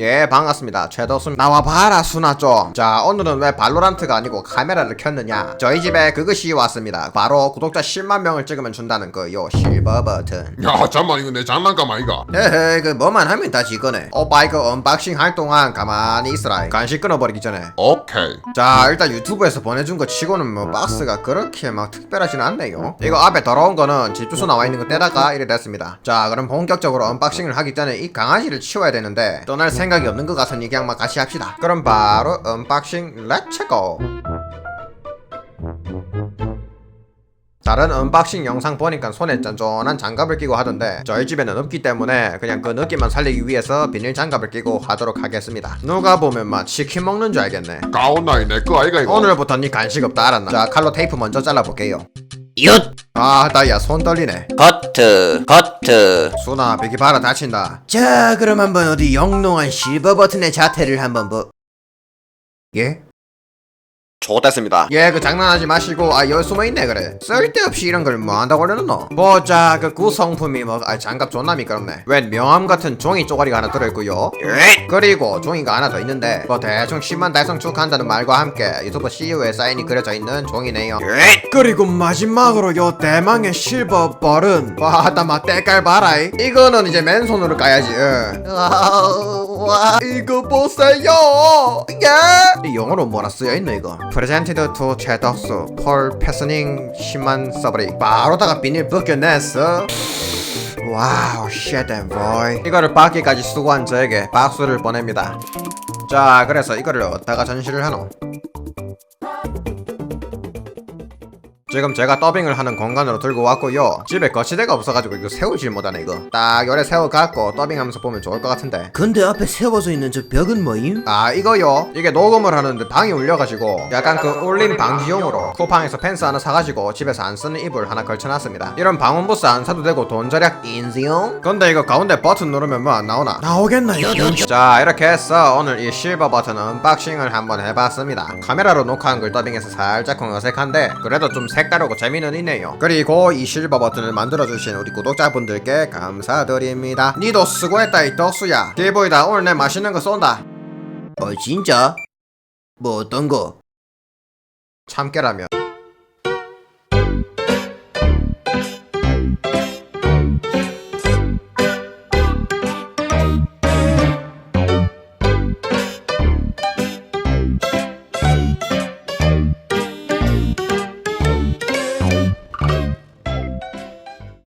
예 반갑습니다. 최덕순 나와봐라 순아 좀자 오늘은 왜 발로란트가 아니고 카메라를 켰느냐? 저희 집에 그것이 왔습니다. 바로 구독자 10만 명을 찍으면 준다는 그 요 실버 버튼. 야 잠만 이거 내 장난감 아이가 헤헤 그 뭐만 하면 다 지거네. 오빠 이거 언박싱 할 동안 가만히 있으라. 간식 끊어버리기 전에. 오케이. 자 일단 유튜브에서 보내준 거 치고는 뭐 박스가 그렇게 막 특별하진 않네요. 이거 앞에 더러운 거는 집 주소 나와 있는 거 떼다가 이래 됐습니다. 자 그럼 본격적으로 언박싱을 하기 전에 이 강아지를 치워야 되는데 떠날 생 각이 없는 것 같으니 그냥 막 같이 합시다. 그럼 바로 언박싱 렛츠고 다른 언박싱 영상 보니까 손에 쫀쫀한 장갑을 끼고 하던데 저희 집에는 없기 때문에 그냥 그 느낌만 살리기 위해서 비닐 장갑을 끼고 하도록 하겠습니다. 누가 보면 막 치킨 먹는 줄 알겠네. 가온나이 내거 아이가 이거. 오늘부터 니 간식 없다 알았나? 자 칼로 테이프 먼저 잘라볼게요 윷. 아 나야 손 떨리네. 커트 커트 수나 베기 봐라 다친다. 자 그럼 한번 어디 영롱한 실버 버튼의 자태를 한번 보 예? 좋됐습니다. 예, 그 장난하지 마시고 아 여기 숨어있네 그래. 쓸데없이 이런 걸 뭐 한다고 그러노 보자 그 구성품이 뭐아 장갑 존나 미끄럽네. 웬 명함 같은 종이 쪼가리가 하나 들어있고요. 윷 그리고 종이가 하나 더 있는데 뭐 대충 10만 달성 축하한다는 말과 함께 유튜버 CEO의 사인이 그려져 있는 종이네요. 윷 그리고 마지막으로 요 대망의 실버 벌은 와나 막 때깔 봐라 이. 이거는 이제 맨손으로 까야지 응. 와 이거 보세요. 예? 이 영어로 뭐라 쓰여있노 이거 Presented to 최덕수 펄 패스닝 10만 서버리. 바로다가 비닐 벗겨냈어. 와우 쉣 보이 이거를 받기까지 수고한 저에게 박수를 보냅니다. 자 그래서 이거를 어디다가 전시를 하노 지금 제가 더빙을 하는 공간으로 들고 왔고요. 집에 거치대가 없어가지고 이거 세우질 못하네 이거. 딱 요래 세워갖고 더빙하면서 보면 좋을 것 같은데. 근데 앞에 세워져 있는 저 벽은 뭐임? 아 이거요. 이게 녹음을 하는데 방이 울려가지고 약간 그 울림 방지용으로 쿠팡에서 펜스 하나 사가지고 집에서 안 쓰는 이불 하나 걸쳐놨습니다. 이런 방음 부스 안 사도 되고 돈 절약. 인지용? 근데 이거 가운데 버튼 누르면 뭐 안 나오나? 나오겠나 이런 자 이렇게 해서 오늘 이 실버 버튼 언박싱을 한번 해봤습니다. 카메라로 녹화한 걸 더빙해서 살짝 어색한데 그래도 좀 색 다르고 재미는 있네요. 그리고 이 실버 버튼을 만들어주신 우리 구독자분들께 감사드립니다. 니도 수고했다 이 덕수야. 길보이다 오늘 내 맛있는 거 쏜다. 어 진짜? 뭐 어떤 거? 참깨라면